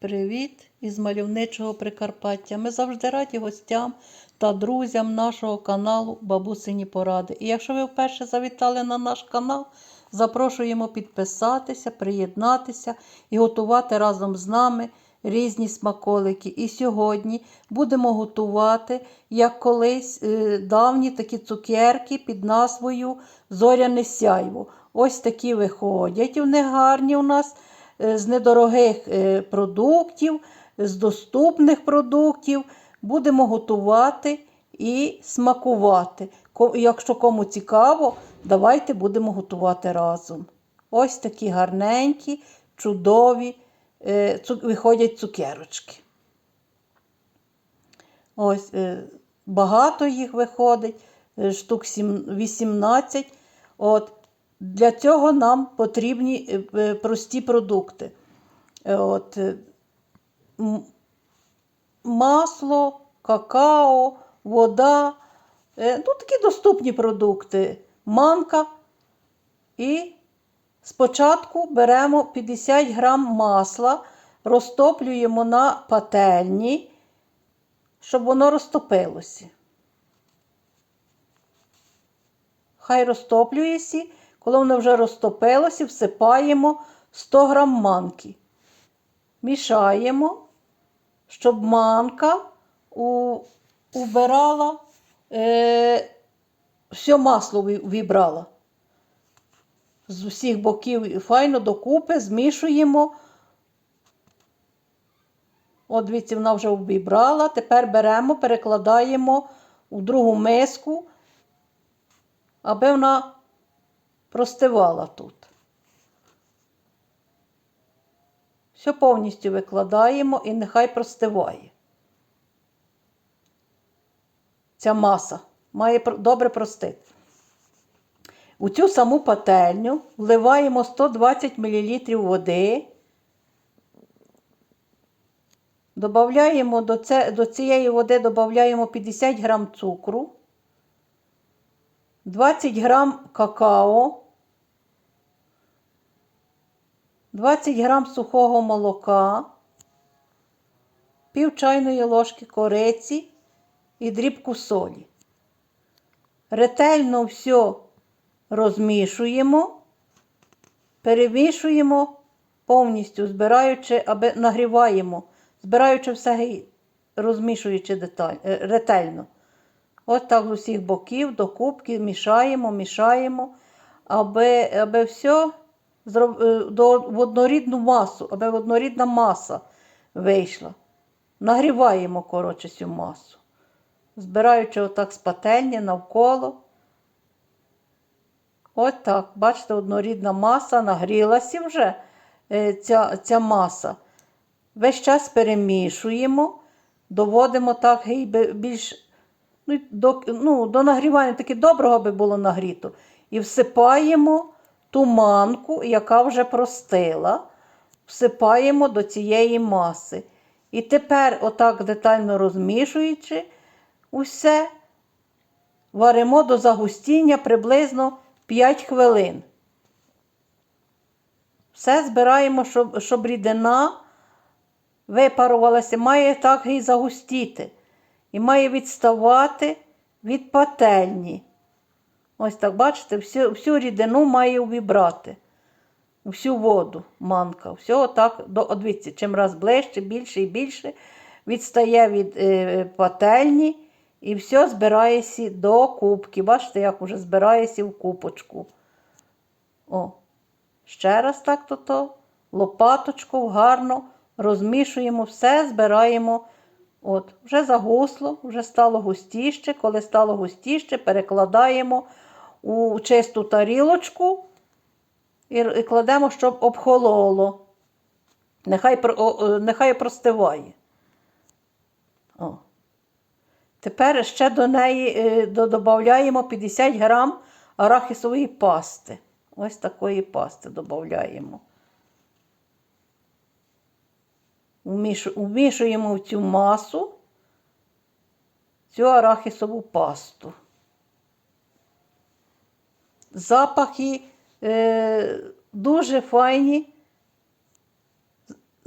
Привіт із мальовничого Прикарпаття. Ми завжди раді гостям та друзям нашого каналу Бабусині Поради. І якщо ви вперше завітали на наш канал, запрошуємо підписатися, приєднатися і готувати разом з нами різні смаколики. І сьогодні будемо готувати, як колись е, давні такі цукерки під назвою Зоряне сяйво. Ось такі виходять. Вони гарні у нас з недорогих е, продуктів, з доступних продуктів. Будемо готувати і смакувати. Якщо кому цікаво, давайте будемо готувати разом. Ось такі гарненькі, чудові е, виходять цукерочки. Ось е, багато їх виходить, е, штук 18. От. Для цього нам потрібні е, е, прості продукти. Е, От, масло, какао, вода. Ну, такі доступні продукти. Манка. І спочатку беремо 50 грам масла, розтоплюємо на пательні, щоб воно розтопилося. Хай розтоплюється. Коли воно вже розтопилося, всипаємо 100 грам манки. Мішаємо, щоб манка у, убирала, е, все масло ві- вібрала. З усіх боків файно докупи змішуємо. От дивіться, вона вже вібрала. Тепер беремо, перекладаємо у другу миску, аби вона простивала тут. Все повністю викладаємо і нехай простиває. Ця маса має добре простити. У цю саму пательню вливаємо 120 мл води. Добавляємо до, це, до цієї води додаємо 50 грам цукру, 20 грам какао, 20 грам сухого молока, пів чайної ложки кориці і дрібку солі. Ретельно все розмішуємо, перемішуємо повністю, збираючи, аби нагріваємо, збираючи все, розмішуючи деталь, е, ретельно. Ось так з усіх боків до кубки мішаємо, мішаємо, аби, аби все в однорідну масу, аби однорідна маса вийшла. Нагріваємо, коротше, цю масу. Збираючи отак з пательні навколо. Ось так, бачите, однорідна маса, нагрілася вже е, ця, ця маса. Весь час перемішуємо, доводимо так більш ну, до, ну, до нагрівання таки доброго аби було нагріто. І всипаємо ту манку, яка вже простила, всипаємо до цієї маси. І тепер, отак детально розмішуючи усе, варимо до загустіння приблизно 5 хвилин. Все збираємо, щоб, щоб рідина випарувалася, має так і загустіти. І має відставати від пательні. Ось так, бачите, всю, всю рідину має увібрати. Всю воду манка. Все отак, дивіться, чим раз ближче, більше і більше відстає від е, пательні і все збирається до кубки. Бачите, як вже збирається в купочку. О, ще раз так то, то лопаточку гарно розмішуємо, все збираємо. От, вже загусло, вже стало густіше. Коли стало густіше, перекладаємо у чисту тарілочку і, кладемо, щоб обхололо. Нехай, е, нехай простиває. О. Тепер ще до неї е, до- додаємо 50 грам арахісової пасти. Ось такої пасти додаємо. Вмішу- Вмішуємо в цю масу цю арахісову пасту. Запахи е, дуже файні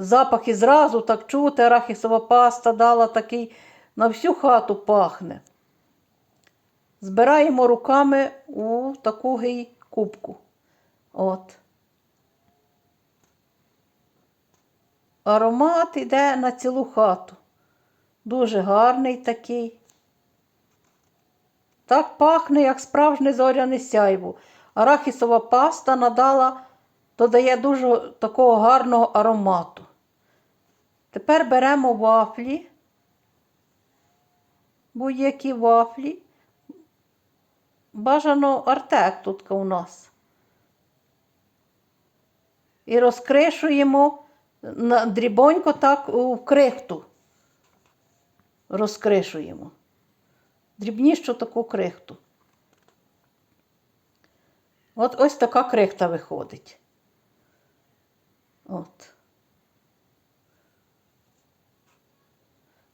запах і зразу так чути, арахісова паста дала такий на всю хату пахне. Збираємо руками у таку гей кубку. От. Аромат йде на цілу хату. Дуже гарний такий. Так пахне, як справжнє зоряне сяйво. Арахісова паста надала, додає дуже такого гарного аромату. Тепер беремо вафлі, будь-які вафлі. Бажано артек тут у нас. І розкришуємо дрібонько так у крихту. Розкришуємо. Дрібнішу таку крихту. От ось така крихта виходить. От.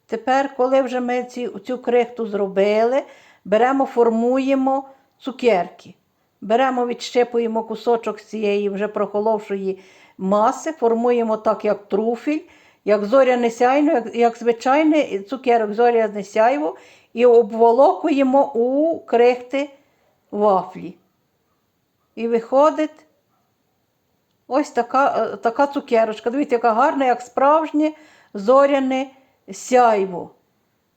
Тепер, коли вже ми ці, цю крихту зробили, беремо, формуємо цукерки. Беремо, відщепуємо кусочок з цієї вже прохоловшої маси, формуємо так, як труфіль, як зоряне сяйво, як, як звичайний цукерок зоряне сяйво, і обволокуємо у крихти вафлі. І виходить ось така, е, така цукерочка. Дивіться, яка гарна, як справжнє зоряне сяйво.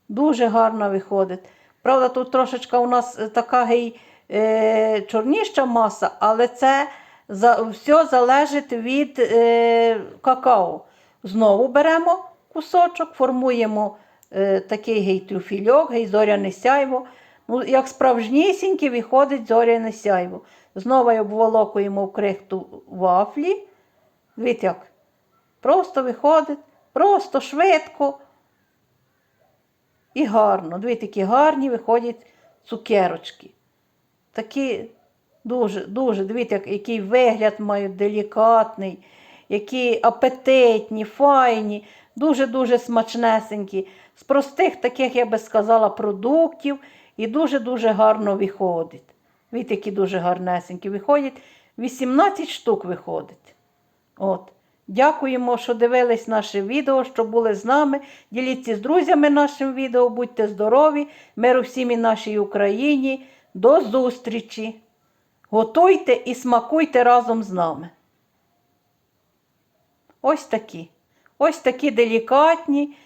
Дуже гарно виходить. Правда, тут трошечка у нас е, така гей, е, чорніша маса, але це за, все залежить від е, какао. Знову беремо кусочок, формуємо е, такий гей трюфільок, гей зоряне сяйво. Ну, як справжнісіньке виходить зоряне сяйво. Знову обволокуємо в крихту вафлі. Дивіться як. Просто виходить, просто швидко і гарно. Дивіться, які гарні виходять цукерочки. Такі дуже, дуже, дивіться, який вигляд мають делікатний, які апетитні, файні, дуже-дуже смачнесенькі. З простих таких, я би сказала, продуктів і дуже-дуже гарно виходить. Дивіться, які дуже гарнесенькі виходять. 18 штук виходить. От. Дякуємо, що дивились наше відео, що були з нами. Діліться з друзями нашим відео, будьте здорові, миру всім і нашій Україні. До зустрічі! Готуйте і смакуйте разом з нами. Ось такі. Ось такі делікатні,